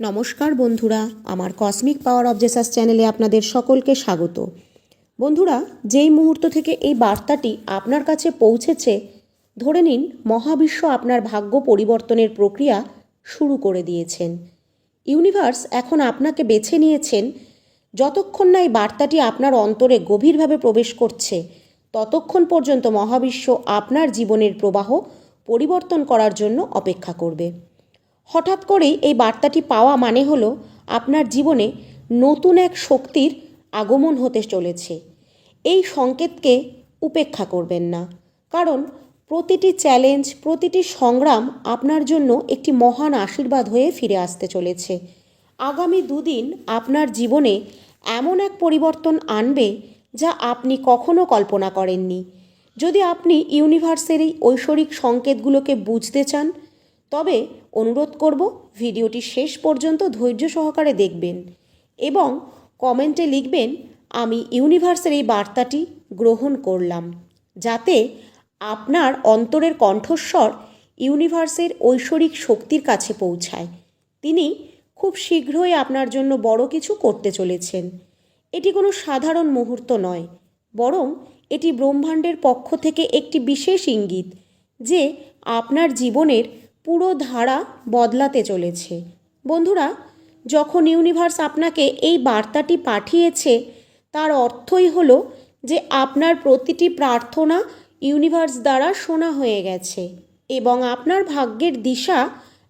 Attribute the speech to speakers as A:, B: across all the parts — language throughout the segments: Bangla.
A: নমস্কার বন্ধুরা, আমার কসমিক পাওয়ার অব জেসাস চ্যানেলে আপনাদের সকলকে স্বাগত। বন্ধুরা, যেই মুহূর্ত থেকে এই বার্তাটি আপনার কাছে পৌঁছেছে, ধরে নিন মহাবিশ্ব আপনার ভাগ্য পরিবর্তনের প্রক্রিয়া শুরু করে দিয়েছেন। ইউনিভার্স এখন আপনাকে বেছে নিয়েছেন, যতক্ষণ না এই বার্তাটি আপনার অন্তরে গভীরভাবে প্রবেশ করছে, ততক্ষণ পর্যন্ত মহাবিশ্ব আপনার জীবনের প্রবাহ পরিবর্তন করার জন্য অপেক্ষা করবে। হঠাৎ করেই এই বার্তাটি পাওয়া মানে হলো আপনার জীবনে নতুন এক শক্তির আগমন হতে চলেছে। এই সংকেতকে উপেক্ষা করবেন না। কারণ প্রতিটি চ্যালেঞ্জ, প্রতিটি সংগ্রাম আপনার জন্য একটি মহান আশীর্বাদ হয়ে ফিরে আসতে চলেছে। আগামী দুদিন আপনার জীবনে এমন এক পরিবর্তন আনবে যা আপনি কখনো কল্পনা করেননি। যদি আপনি ইউনিভার্সের এই ঐশ্বরিক সংকেতগুলোকে বুঝতে চান তবে অনুরোধ করব ভিডিওটি শেষ পর্যন্ত ধৈর্য সহকারে দেখবেন এবং কমেন্টে লিখবেন, আমি ইউনিভার্সের এই বার্তাটি গ্রহণ করলাম, যাতে আপনার অন্তরের কণ্ঠস্বর ইউনিভার্সের ঐশ্বরিক শক্তির কাছে পৌঁছায়। তিনি খুব শীঘ্রই আপনার জন্য বড় কিছু করতে চলেছেন। এটি কোনো সাধারণ মুহূর্ত নয়, বরং এটি ব্রহ্মাণ্ডের পক্ষ থেকে একটি বিশেষ ইঙ্গিত যে আপনার জীবনের পুরো ধারা বদলাতে চলেছে। বন্ধুরা, যখন ইউনিভার্স আপনাকে এই বার্তাটি পাঠিয়েছে, তার অর্থই হলো যে আপনার প্রতিটি প্রার্থনা ইউনিভার্স দ্বারা শোনা হয়ে গেছে এবং আপনার ভাগ্যের দিশা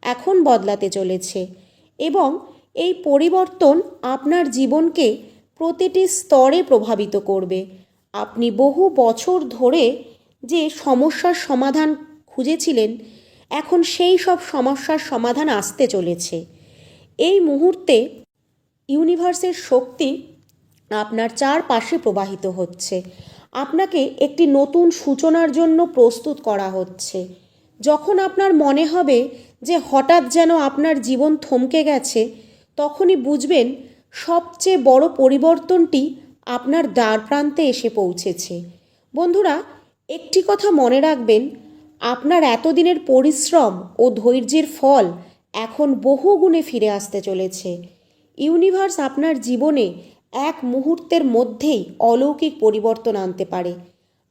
A: এখন বদলাতে চলেছে এবং এই পরিবর্তন আপনার জীবনকে প্রতিটি স্তরে প্রভাবিত করবে। আপনি বহু বছর ধরে যে সমস্যার সমাধান খুঁজেছিলেন এখন সেই সব সমস্যার সমাধান আসতে চলেছে। এই মুহূর্তে ইউনিভার্সের শক্তি আপনার চারপাশে প্রবাহিত হচ্ছে। আপনাকে একটি নতুন সূচনার জন্য প্রস্তুত করা হচ্ছে। যখন আপনার মনে হবে যে হঠাৎ যেন আপনার জীবন থমকে গেছে, তখনই বুঝবেন সবচেয়ে বড় পরিবর্তনটি আপনার দ্বার প্রান্তে এসে পৌঁছেছে। বন্ধুরা, একটি কথা মনে রাখবেন আপনার এতদিনের পরিশ্রম ও ধৈর্যের ফল এখন বহু গুণে ফিরে আসতে চলেছে। ইউনিভার্স আপনার জীবনে এক মুহূর্তের মধ্যেই অলৌকিক পরিবর্তন আনতে পারে।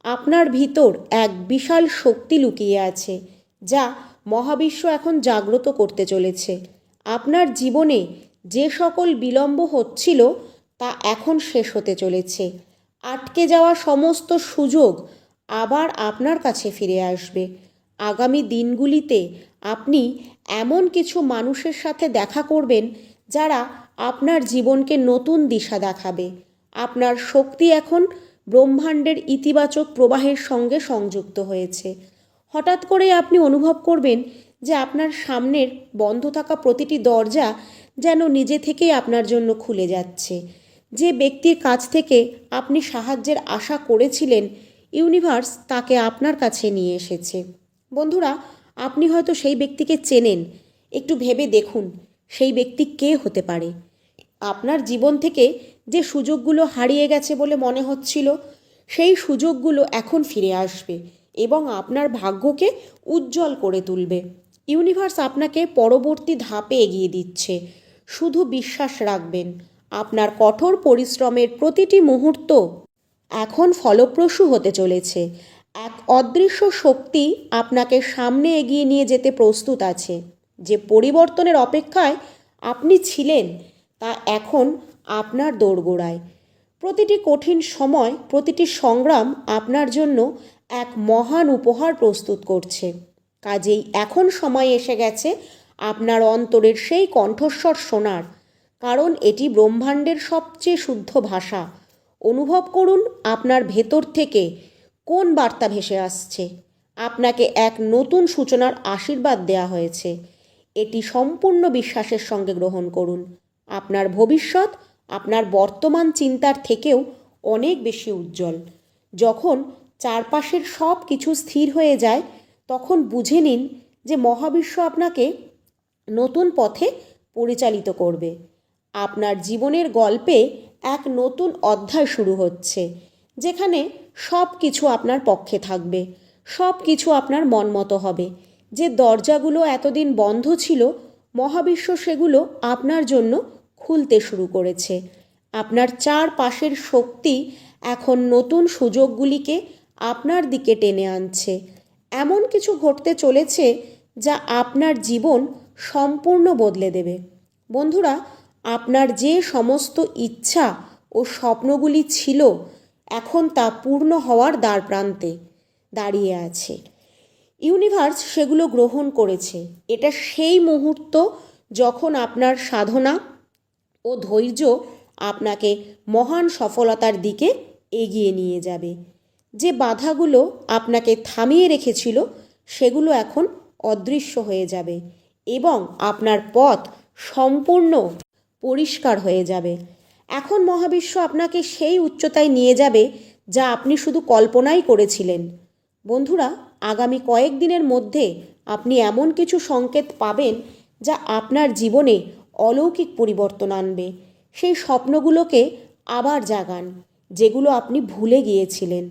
A: আপনার ভিতর এক বিশাল শক্তি লুকিয়ে আছে, যা মহাবিশ্ব এখন জাগ্রত করতে চলেছে। আপনার জীবনে যে সকল বিলম্ব হচ্ছিল, তা এখন শেষ হতে চলেছে। আটকে যাওয়া সমস্ত সুযোগ আবার আপনার কাছে ফিরে আসবে। আগামী দিনগুলিতে আপনি এমন কিছু মানুষের সাথে দেখা করবেন যারা আপনার জীবনকে নতুন দিশা দেখাবে। আপনার শক্তি এখন ব্রহ্মাণ্ডের ইতিবাচক প্রবাহের সঙ্গে সংযুক্ত হয়েছে। হঠাৎ করে আপনি অনুভব করবেন যে আপনার সামনের বন্ধ থাকা প্রতিটি দরজা যেন নিজে থেকেই আপনার জন্য খুলে যাচ্ছে। যে ব্যক্তির কাছ থেকে আপনি সাহায্যের আশা করেছিলেন ইউনিভার্স তাকে আপনার কাছে নিয়ে এসেছে। বন্ধুরা, আপনি হয়তো সেই ব্যক্তিকে চেনেন। একটু ভেবে দেখুন সেই ব্যক্তি কে হতে পারে। আপনার জীবন থেকে যে সুযোগগুলো হারিয়ে গেছে বলে মনে হচ্ছিল, সেই সুযোগগুলো এখন ফিরে আসবে এবং আপনার ভাগ্যকে উজ্জ্বল করে তুলবে। ইউনিভার্স আপনাকে পরবর্তী ধাপে এগিয়ে দিচ্ছে। শুধু বিশ্বাস রাখবেন, আপনার কঠোর পরিশ্রমের প্রতিটি মুহূর্ত এখন ফলপ্রসূ হতে চলেছে। এক অদৃশ্য শক্তি আপনাকে সামনে এগিয়ে নিয়ে যেতে প্রস্তুত আছে। যে পরিবর্তনের অপেক্ষায় আপনি ছিলেন, তা এখন আপনার দোরগোড়ায়। প্রতিটি কঠিন সময়, প্রতিটি সংগ্রাম আপনার জন্য এক মহান উপহার প্রস্তুত করছে। কাজেই এখন সময় এসে গেছে আপনার অন্তরের সেই কণ্ঠস্বর শোনার, কারণ এটি ব্রহ্মাণ্ডের সবচেয়ে শুদ্ধ ভাষা। অনুভব করুন আপনার ভেতর থেকে কোন বার্তা ভেসে আসছে। আপনাকে এক নতুন সূচনার আশীর্বাদ দেয়া হয়েছে। এটি সম্পূর্ণ বিশ্বাসের সঙ্গে গ্রহণ করুন। আপনার ভবিষ্যৎ আপনার বর্তমান চিন্তার থেকেও অনেক বেশি উজ্জ্বল। যখন চারপাশের সব কিছু স্থির হয়ে যায়, তখন বুঝে নিন যে মহাবিশ্ব আপনাকে নতুন পথে পরিচালিত করবে। আপনার জীবনের গল্পে এক নতুন অধ্যায় শুরু হচ্ছে, যেখানে সব কিছু আপনার পক্ষে থাকবে, সব কিছু আপনার মন মতো হবে। যে দরজাগুলো এতদিন বন্ধ ছিল, মহাবিশ্ব সেগুলো আপনার জন্য খুলতে শুরু করেছে। আপনার চারপাশের শক্তি এখন নতুন সুযোগগুলিকে আপনার দিকে টেনে আনছে। এমন কিছু ঘটতে চলেছে যা আপনার জীবন সম্পূর্ণ বদলে দেবে। বন্ধুরা আপনার যে সমস্ত ইচ্ছা ও স্বপ্নগুলি ছিল, এখন তা পূর্ণ হওয়ার দ্বার প্রান্তে দাঁড়িয়ে আছে। ইউনিভার্স সেগুলো গ্রহণ করেছে। এটা সেই মুহূর্ত যখন আপনার সাধনা ও ধৈর্য আপনাকে মহান সফলতার দিকে এগিয়ে নিয়ে যাবে। যে বাধাগুলো আপনাকে থামিয়ে রেখেছিল, সেগুলো এখন অদৃশ্য হয়ে যাবে এবং আপনার পথ সম্পূর্ণ পরিষ্কার হয়ে যাবে। এখন মহাবিশ্ব আপনাকে সেই উচ্চতায় নিয়ে যাবে যা আপনি শুধু কল্পনাই করেছিলেন। বন্ধুরা, আগামী কয়েকদিনের মধ্যে আপনি এমন কিছু সংকেত পাবেন যা আপনার জীবনে অলৌকিক পরিবর্তন আনবে। সেই স্বপ্নগুলোকে আবার জাগান, যেগুলো আপনি ভুলে গিয়েছিলেন।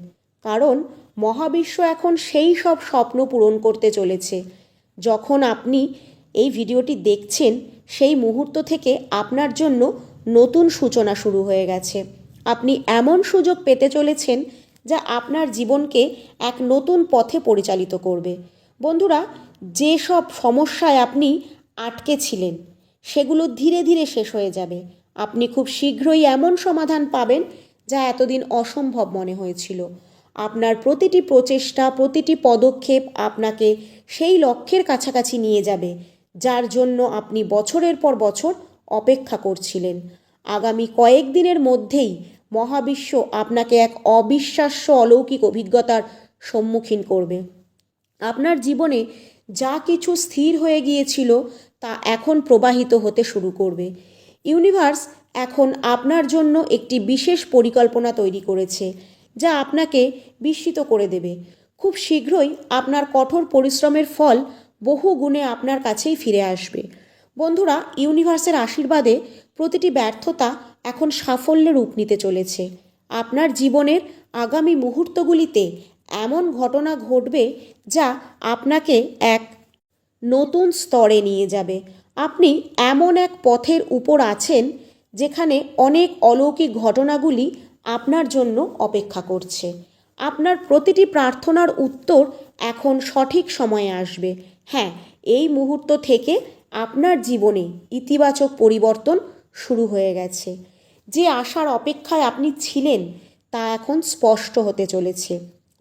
A: কারণ মহাবিশ্ব এখন সেই সব স্বপ্ন পূরণ করতে চলেছে। যখন আপনি এই ভিডিওটি দেখছেন, সেই মুহূর্ত থেকে আপনার জন্য নতুন সূচনা শুরু হয়ে গেছে। আপনি এমন সুযোগ পেতে চলেছেন যা আপনার জীবনকে এক নতুন পথে পরিচালিত করবে। বন্ধুরা, যেসব সমস্যায় আপনি আটকে ছিলেন, সেগুলো ধীরে ধীরে শেষ হয়ে যাবে। আপনি খুব শীঘ্রই এমন সমাধান পাবেন যা এতদিন অসম্ভব মনে হয়েছিল। আপনার প্রতিটি প্রচেষ্টা, প্রতিটি পদক্ষেপ আপনাকে সেই লক্ষ্যের কাছাকাছি নিয়ে যাবে যার জন্য আপনি বছরের পর বছর অপেক্ষা করছিলেন। আগামী কয়েকদিনের মধ্যেই মহাবিশ্ব আপনাকে এক অবিশ্বাস্য অলৌকিক অভিজ্ঞতার সম্মুখীন করবে। আপনার জীবনে যা কিছু স্থির হয়ে গিয়েছিল তা এখন প্রবাহিত হতে শুরু করবে। ইউনিভার্স এখন আপনার জন্য একটি বিশেষ পরিকল্পনা তৈরি করেছে, যা আপনাকে বিস্মিত করে দেবে। খুব শীঘ্রই আপনার কঠোর পরিশ্রমের ফল বহু গুণে আপনার কাছেই ফিরে আসবে। বন্ধুরা, ইউনিভার্সের আশীর্বাদে প্রতিটি ব্যর্থতা এখন সাফল্যে রূপ নিতে চলেছে। আপনার জীবনের আগামী মুহূর্তগুলিতে এমন ঘটনা ঘটবে যা আপনাকে এক নতুন স্তরে নিয়ে যাবে। আপনি এমন এক পথের উপর আছেন যেখানে অনেক অলৌকিক ঘটনাগুলি আপনার জন্য অপেক্ষা করছে। আপনার প্রতিটি প্রার্থনার উত্তর এখন সঠিক সময়ে আসবে। হ্যাঁ এই মুহূর্ত থেকে আপনার জীবনে ইতিবাচক পরিবর্তন শুরু হয়ে গেছে। যে আশার অপেক্ষায় আপনি ছিলেন, তা এখন স্পষ্ট হতে চলেছে।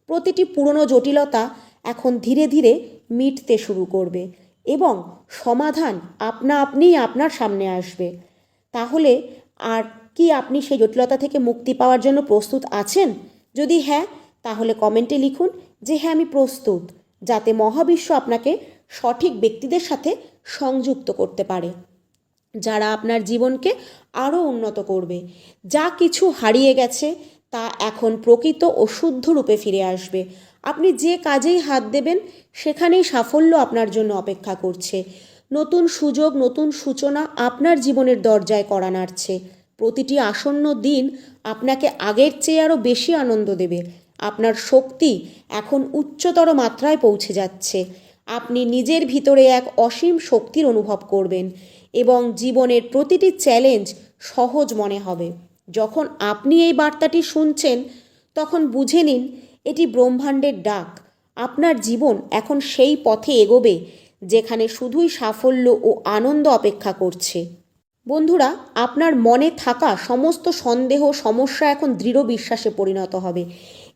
A: প্রতিটি পুরনো জটিলতা এখন ধীরে ধীরে মিটতে শুরু করবে এবং সমাধান আপনা আপনিই আপনার সামনে আসবে। তাহলে আর কি আপনি সেই জটিলতা থেকে মুক্তি পাওয়ার জন্য প্রস্তুত আছেন? যদি হ্যাঁ তাহলে কমেন্টে লিখুন যে হ্যাঁ আমি প্রস্তুত, যাতে মহাবিশ্ব আপনাকে সঠিক ব্যক্তিদের সাথে সংযুক্ত করতে পারে। যারা আপনার জীবনকে আরও উন্নত করবে। যা কিছু হারিয়ে গেছে, তা এখন প্রকৃত ও শুদ্ধ রূপে ফিরে আসবে। আপনি যে কাজেই হাত দেবেন, সেখানেই সাফল্য আপনার জন্য অপেক্ষা করছে। নতুন সুযোগ, নতুন সূচনা আপনার জীবনের দরজায় করা নাড়ছে। প্রতিটি আসন্ন দিন আপনাকে আগের চেয়ে আরও বেশি আনন্দ দেবে। আপনার শক্তি এখন উচ্চতর মাত্রায় পৌঁছে যাচ্ছে। আপনি নিজের ভিতরে এক অসীম শক্তির অনুভব করবেন এবং জীবনের প্রতিটি চ্যালেঞ্জ সহজ মনে হবে। যখন আপনি এই বার্তাটি শুনছেন, তখন বুঝে নিন, এটি ব্রহ্মাণ্ডের ডাক। আপনার জীবন এখন সেই পথে এগোবে, যেখানে শুধুই সাফল্য ও আনন্দ অপেক্ষা করছে। বন্ধুরা, আপনার মনে থাকা সমস্ত সন্দেহ, সমস্যা এখন দৃঢ় বিশ্বাসে পরিণত হবে।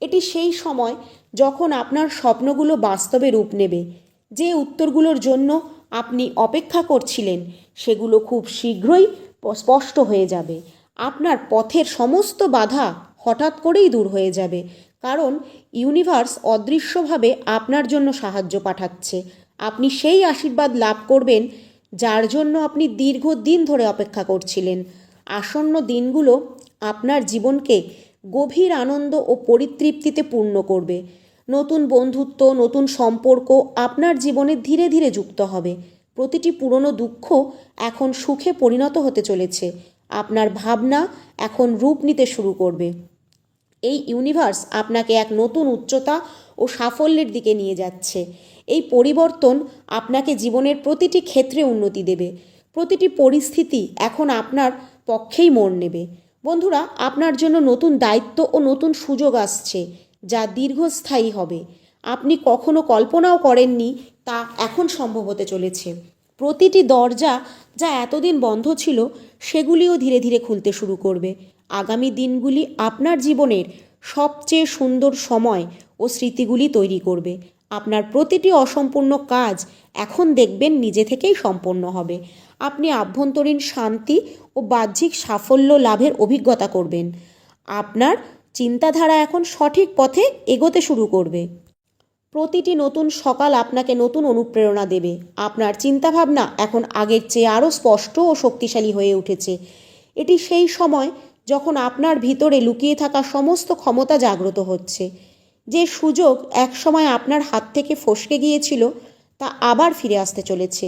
A: এটি সেই সময় যখন আপনার স্বপ্নগুলো বাস্তবে রূপ নেবে। যে উত্তরগুলোর জন্য আপনি অপেক্ষা করছিলেন, সেগুলো খুব শীঘ্রই স্পষ্ট হয়ে যাবে। আপনার পথের সমস্ত বাধা হঠাৎ করেই দূর হয়ে যাবে, কারণ ইউনিভার্স অদৃশ্যভাবে আপনার জন্য সাহায্য পাঠাচ্ছে। আপনি সেই আশীর্বাদ লাভ করবেন, যার জন্য আপনি দীর্ঘদিন ধরে অপেক্ষা করছিলেন। আসন্ন দিনগুলো আপনার জীবনকে গভীর আনন্দ ও পরিতৃপ্তিতে পূর্ণ করবে। নতুন বন্ধুত্ব, নতুন সম্পর্ক আপনার জীবনে ধীরে ধীরে যুক্ত হবে। প্রতিটি পুরনো দুঃখ এখন সুখে পরিণত হতে চলেছে। আপনার ভাবনা এখন রূপ নিতে শুরু করবে। এই ইউনিভার্স আপনাকে এক নতুন উচ্চতা ও সাফল্যের দিকে নিয়ে যাচ্ছে। এই পরিবর্তন আপনাকে জীবনের প্রতিটি ক্ষেত্রে উন্নতি দেবে। প্রতিটি পরিস্থিতি এখন আপনার পক্ষেই মোড় নেবে। বন্ধুরা, আপনার জন্য নতুন দায়িত্ব ও নতুন সুযোগ আসছে। যা দীর্ঘস্থায়ী হবে। আপনি কখনো কল্পনাও করেননি তা এখন সম্ভব হতে চলেছে। প্রতিটি দরজা যা এতদিন বন্ধ ছিল, সেগুলিও ধীরে ধীরে খুলতে শুরু করবে। আগামী দিনগুলি আপনার জীবনের সবচেয়ে সুন্দর সময় ও স্মৃতিগুলি তৈরি করবে। আপনার প্রতিটি অসম্পূর্ণ কাজ এখন দেখবেন নিজে থেকেই সম্পন্ন হবে। আপনি আভ্যন্তরীণ শান্তি ও বাহ্যিক সাফল্য লাভের অভিজ্ঞতা করবেন। আপনার চিন্তাধারা এখন সঠিক পথে এগোতে শুরু করবে। প্রতিটি নতুন সকাল আপনাকে নতুন অনুপ্রেরণা দেবে। আপনার চিন্তাভাবনা এখন আগের চেয়ে আরও স্পষ্ট ও শক্তিশালী হয়ে উঠেছে। এটি সেই সময় যখন আপনার ভিতরে লুকিয়ে থাকা সমস্ত ক্ষমতা জাগ্রত হচ্ছে। যে সুযোগ একসময় আপনার হাত থেকে ফসকে গিয়েছিল, তা আবার ফিরে আসতে চলেছে।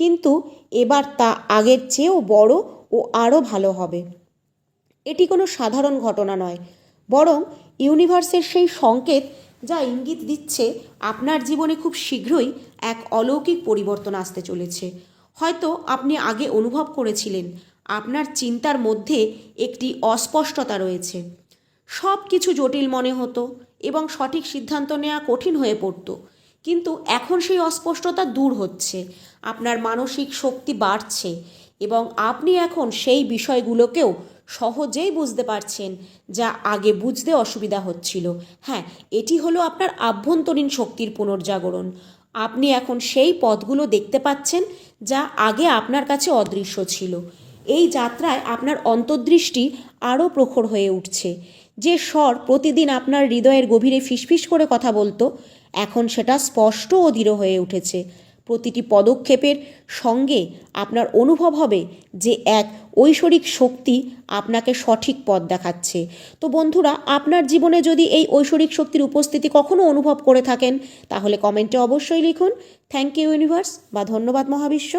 A: কিন্তু এবার তা আগের চেয়েও বড় ও আরও ভালো হবে। এটি কোনো সাধারণ ঘটনা নয়। বরং ইউনিভার্সের সেই সংকেত যা ইঙ্গিত দিচ্ছে আপনার জীবনে খুব শীঘ্রই এক অলৌকিক পরিবর্তন আসতে চলেছে। হয়তো আপনি আগে অনুভব করেছিলেন, আপনার চিন্তার মধ্যে একটি অস্পষ্টতা রয়েছে। সব কিছু জটিল মনে হতো এবং সঠিক সিদ্ধান্ত নেওয়া কঠিন হয়ে পড়তো। কিন্তু এখন সেই অস্পষ্টতা দূর হচ্ছে, আপনার মানসিক শক্তি বাড়ছে এবং আপনি এখন সেই বিষয়গুলোকেও সহজেই বুঝতে পারছেন যা আগে বুঝতে অসুবিধা হচ্ছিল। হ্যাঁ এটি হলো আপনার আভ্যন্তরীণ শক্তির পুনর্জাগরণ। আপনি এখন সেই পথগুলো দেখতে পাচ্ছেন যা আগে আপনার কাছে অদৃশ্য ছিল। এই যাত্রায় আপনার অন্তর্দৃষ্টি আরও প্রখর হয়ে উঠছে। যে স্বর প্রতিদিন আপনার হৃদয়ের গভীরে ফিসফিস করে কথা বলতো, এখন সেটা স্পষ্ট ও দৃঢ় হয়ে উঠেছে। প্রতিটি পদক্ষেপের সঙ্গে আপনার অনুভব হবে যে এক ঐশ্বরিক শক্তি আপনাকে সঠিক পথ দেখাচ্ছে। তো বন্ধুরা, আপনার জীবনে যদি এই ঐশ্বরিক শক্তির উপস্থিতি কখনও অনুভব করে থাকেন, তাহলে কমেন্টে অবশ্যই লিখুন। থ্যাংক ইউ ইউনিভার্স বা ধন্যবাদ মহাবিশ্ব।